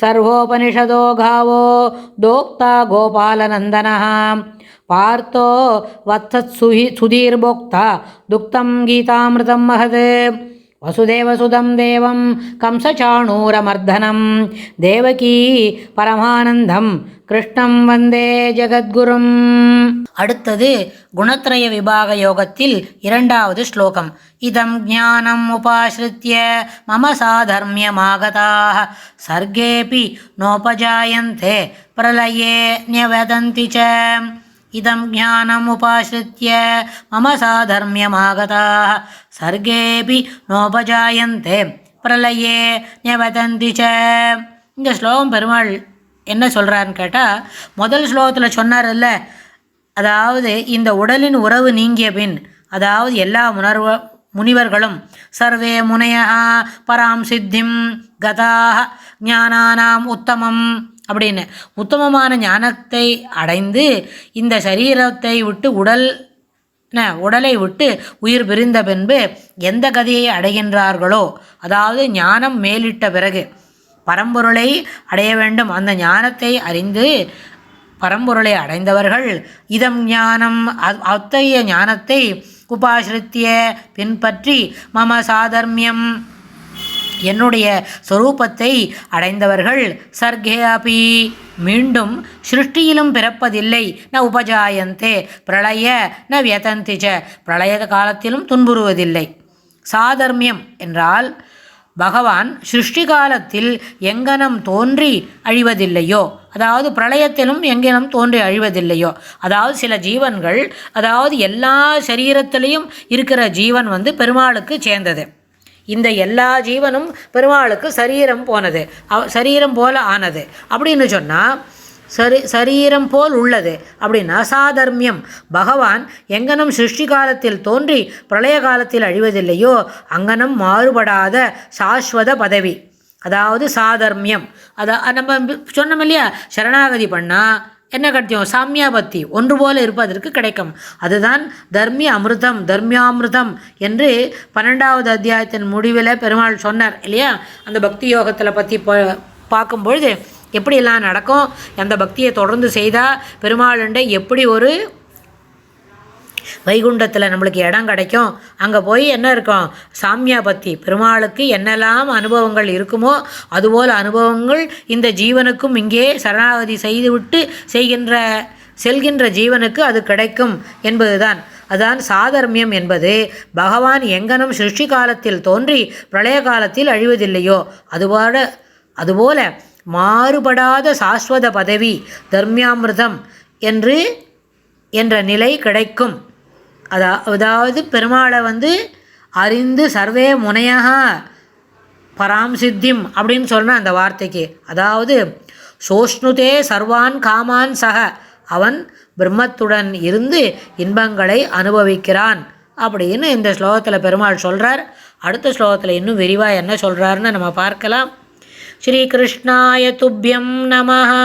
सर्वोपनिषदो गावो दोक्ता गोपालनन्दनः पार्थो वत्सत्सुहि सुधीर्भोक्ता दुक्तं गीतामृतं महत् वसुदेवसुदं देवं कंसचाणूरमर्दनं देवकी பரமானந்தம் கிருஷ்ணம் வந்தே ஜெகத்குரும் அடுத்தது குணத்ரய விபாக யோகத்தில் இரண்டாவது ஸ்லோகம் இதம் ஞானம் உபாசிரித்ய மம சாதர்மியமாகதாக சர்கேபி நோபஜாயந்தே பிரலயே न्यवदन्ति च इदं ज्ञानम् उपाश्रित्य मम साधर्म्यमागताः सर्गेऽपि नोपजायन्ते பிரளயே ஞவதந்தி ச இந்த ஸ்லோகம் பெருமாள் என்ன சொல்கிறான்னு கேட்டால் முதல் ஸ்லோகத்தில் சொன்னார்ல அதாவது இந்த உடலின் உறவு நீங்கிய பின் அதாவது எல்லா முனர்வ முனிவர்களும் சர்வே முனையா பராம் சித்திம் கதாக ஞானானாம் உத்தமம் அப்படின்னு. உத்தமமான ஞானத்தை அடைந்து இந்த சரீரத்தை விட்டு உடல் உடலை விட்டு உயிர் பிரிந்த பின்பு எந்த கதியை அடைகின்றார்களோ அதாவது ஞானம் மேலிட்ட பிறகு பரம்பொருளை அடைய வேண்டும். அந்த ஞானத்தை அறிந்து பரம்பொருளை அடைந்தவர்கள் இதம் ஞானம் அத்தகைய ஞானத்தை உபாசிரித்திய பின்பற்றி மம சாதர்மியம் என்னுடைய சொரூபத்தை அடைந்தவர்கள் சர்க்கே அபி மீண்டும் சிருஷ்டியிலும் பிறப்பதில்லை. ந உபஜாயந்தே. பிரளய ந வியதந்திஜ பிரளய காலத்திலும் துன்புறுவதில்லை. சாதர்மியம் என்றால் பகவான் சிருஷ்டி காலத்தில் எங்கனம் தோன்றி அழிவதில்லையோ? அதாவது பிரளயத்திலும் எங்கனம் தோன்றி அழிவதில்லையோ? அதாவது சில ஜீவன்கள் அதாவது எல்லா சரீரத்திலையும் இருக்கிற ஜீவன் வந்து பெருமாளுக்கு சேர்ந்தது. இந்த எல்லா ஜீவனும் பெருமாளுக்கு சரீரம் போனது. அவ சரீரம் போல ஆனது. அப்படின்னு சொன்னால் சரி சரீரம் போல் உள்ளது. அப்படின்னா சாதர்மியம். பகவான் எங்கனம் சிருஷ்டி காலத்தில் தோன்றி பிரளய காலத்தில் அழிவதில்லையோ அங்கனம் மாறுபடாத சாஸ்வத பதவி. அதாவது சாதர்மியம். அதை நம்ம சொன்னோம் இல்லையா? சரணாகதி பண்ணால் என்ன கிடைக்கும் சாமியாபத்தி. ஒன்று போல இருப்பதற்கு கிடைக்கும். அதுதான் தர்மி அமிர்தம் தர்மியாமிர்தம் என்று பன்னெண்டாவது அத்தியாயத்தின் முடிவில் பெருமாள் சொன்னார் இல்லையா? அந்த பக்தி யோகத்தில் பற்றி பார்க்கும்பொழுது எப்படியெல்லாம் நடக்கும்? அந்த பக்தியை தொடர்ந்து செய்தால் பெருமாளுண்டை எப்படி ஒரு வைகுண்டத்தில் நம்மளுக்கு இடம் கிடைக்கும். அங்கே போய் என்ன இருக்கும்? சாமியாபத்தி. பெருமாளுக்கு என்னெல்லாம் அனுபவங்கள் இருக்குமோ அதுபோல் அனுபவங்கள் இந்த ஜீவனுக்கும் இங்கே சரணாகதி செய்துவிட்டு செய்கின்ற செல்கின்ற ஜீவனுக்கு அது கிடைக்கும் என்பதுதான். அதான் சாதர்மியம் என்பது. பகவான் எங்கனும் சிருஷ்டி காலத்தில் தோன்றி பிரளய காலத்தில் அழிவதில்லையோ? அதுபோல அதுபோல மாறுபடாத சாஸ்வத பதவி தர்மியாமிர்தம் என்று என்ற நிலை கிடைக்கும். அதா அதாவது பெருமாளை வந்து அறிந்து சர்வே முனையாக பராம் சித்திம் அப்படின்னு சொன்ன அந்த வார்த்தைக்கு. அதாவது சோஷ்ணுதே சர்வான் காமான் சக அவன் பிரம்மத்துடன் இருந்து இன்பங்களை அனுபவிக்கிறான் அப்படின்னு இந்த ஸ்லோகத்தில் பெருமாள் சொல்கிறார் அடுத்த ஸ்லோகத்தில் இன்னும் விரிவாக என்ன சொல்கிறாருன்னு நம்ம பார்க்கலாம். ஸ்ரீகிருஷ்ணாய துப்பியம் நமஹா.